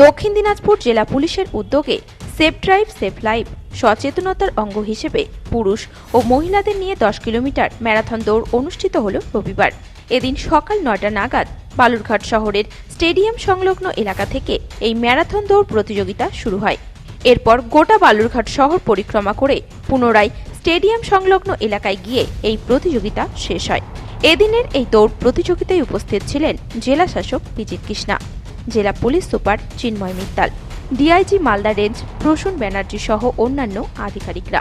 দক্ষিণ দিনাজপুর জেলা পুলিশের উদ্যোগে সেফ ড্রাইভ সেফ লাইফ সচেতনতার অঙ্গ হিসেবে পুরুষ ও মহিলাদের নিয়ে দশ কিলোমিটার ম্যারাথন দৌড় অনুষ্ঠিত হল রবিবার। এদিন সকাল নয়টা নাগাদ বালুরঘাট শহরের স্টেডিয়াম সংলগ্ন এলাকা থেকে এই ম্যারাথন দৌড় প্রতিযোগিতা শুরু হয়। এরপর গোটা বালুরঘাট শহর পরিক্রমা করে পুনরায় স্টেডিয়াম সংলগ্ন এলাকায় গিয়ে এই প্রতিযোগিতা শেষ হয়। এদিনের এই দৌড় প্রতিযোগিতায় উপস্থিত ছিলেন জেলা শাসক বিজিত কৃষ্ণা, জেলা police super Chinmoy Mittal, DIG Malda range Prasun Banerjee সহ অন্যান্য আধিকারিকরা।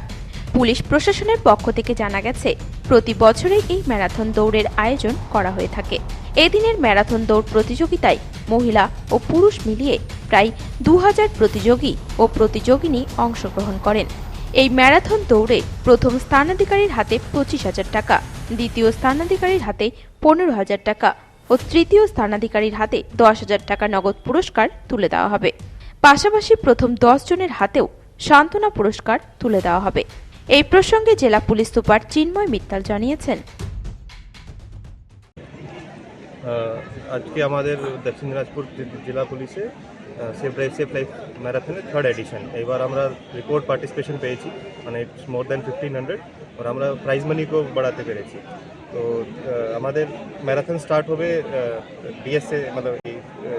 পুলিশ প্রশাসনের পক্ষ থেকে জানা গেছে, প্রতি বছরেই এই ম্যারাথন দৌড়ের আয়োজন করা হয়ে থাকে। এদিনের ম্যারাথন দৌড় প্রতিযোগিতায় মহিলা ও পুরুষ মিলিয়ে প্রায় দু হাজার প্রতিযোগী ও প্রতিযোগিনী অংশগ্রহণ করেন। এই ম্যারাথন দৌড়ে প্রথম স্থানাধিকারীর হাতে পঁচিশ হাজার টাকা। দ্বিতীয় স্থানাধিকারীর হাতে পনেরো হাজার টাকা ও তৃতীয় স্থানাধিকারীর হাতে দশ হাজার টাকা নগদ পুরস্কার তুলে দেওয়া হবে। পাশাপাশি প্রথম দশ জনের হাতেও সান্ত্বনা পুরস্কার তুলে দেওয়া হবে। এই প্রসঙ্গে জেলা পুলিশ সুপার চিন্ময় মিত্তাল জানিয়েছেন। আজকে আমাদের দক্ষিণ দিনাজপুর জেলা পুলিশে সেফ ড্রাইভ সেফ লাইফ ম্যারাথনের থার্ড এডিশন এবার আমরা রেকর্ড পার্টিসিপেশন পেয়েছি মানে it's more than fifteen hundred আর আমরা প্রাইজ মানিকেও বাড়াতে পেরেছি। তো আমাদের ম্যারাথন স্টার্ট হবে ডিএসএ মানে এই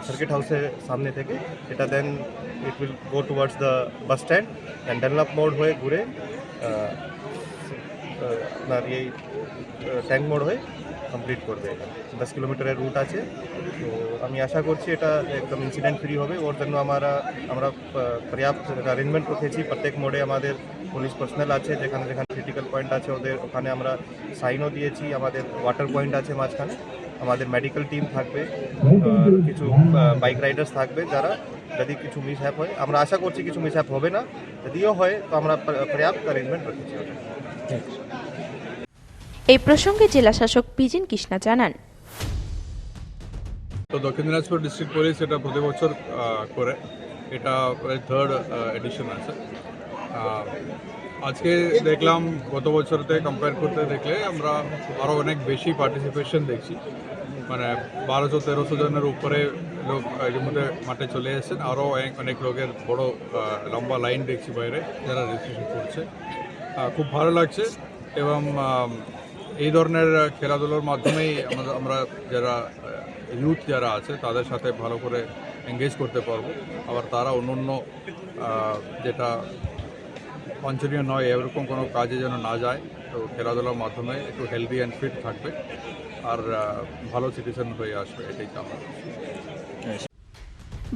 সার্কিট হাউসের সামনে থেকে। এটা then it will go towards the bus stand and develop মোড় হয়ে ঘুরে আপনার এই ট্যাঙ্ক মোড় হয়ে কমপ্লিট করবে। দশ কিলোমিটারের রুট আছে। তো আমি আশা করছি এটা একদম ইনসিডেন্ট ফ্রি হবে। ওর জন্য আমরা আমরা পর্যাপ্ত অ্যারেঞ্জমেন্ট রেখেছি। প্রত্যেক মোড়ে আমাদের পুলিশ পার্সোনাল আছে, যেখানে যেখানে ক্রিটিক্যাল পয়েন্ট আছে, ওদের ওখানে আমরা সাইনও দিয়েছি। আমাদের ওয়াটার পয়েন্ট আছে মাঝখানে। আমাদের মেডিকেল টিম থাকবে। কিছু বাইক রাইডার্স থাকবে যারা, যদি কিছু মিস হ্যাপ হয়। আমরা আশা করছি কিছু মিস হ্যাপ হবে না। যদিও হয়, তো আমরা পর্যাপ্ত অ্যারেঞ্জমেন্ট রেখেছি। এই প্রসঙ্গে জেলা শাসক পিজিন কৃষ্ণা জানান। তো দক্ষিণ দিনাজপুর ডিস্ট্রিক্ট পুলিশ এটা প্রতি বছর করে। এটা থার্ড এডিশন আছে। আজকে দেখলাম, গত বছরতে কম্পেয়ার করতে দেখলে আমরা আরও অনেক বেশি পার্টিসিপেশন দেখছি। মানে বারোশো, তেরোশো জনের উপরে লোক মধ্যে মাঠে চলে এসেছেন। আরও অনেক অনেক লোকের বড় লম্বা লাইন দেখছি বাইরে, যারা রেজিস্ট্রেশন করছে। খুব ভালো লাগছে এবং এই ধরনের খেলাধুলোর মাধ্যমেই আমরা যারা ইউথ যারা আছে, তাদের সাথে ভালো করে এঙ্গেজ করতে পারব। আবার তারা অন্য অন্য যেটা বাঞ্ছনীয় নয়, এরকম কোনো কাজে যেন না যায়, তো খেলাধুলার মাধ্যমে একটু হেলদি অ্যান্ড ফিট থাকবে। আর ভালো সিটিজেন হয়ে আসবে, এটাই কামনা।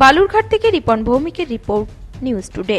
বালুরঘাট থেকে রিপন ভৌমিকের রিপোর্ট, নিউজ টুডে।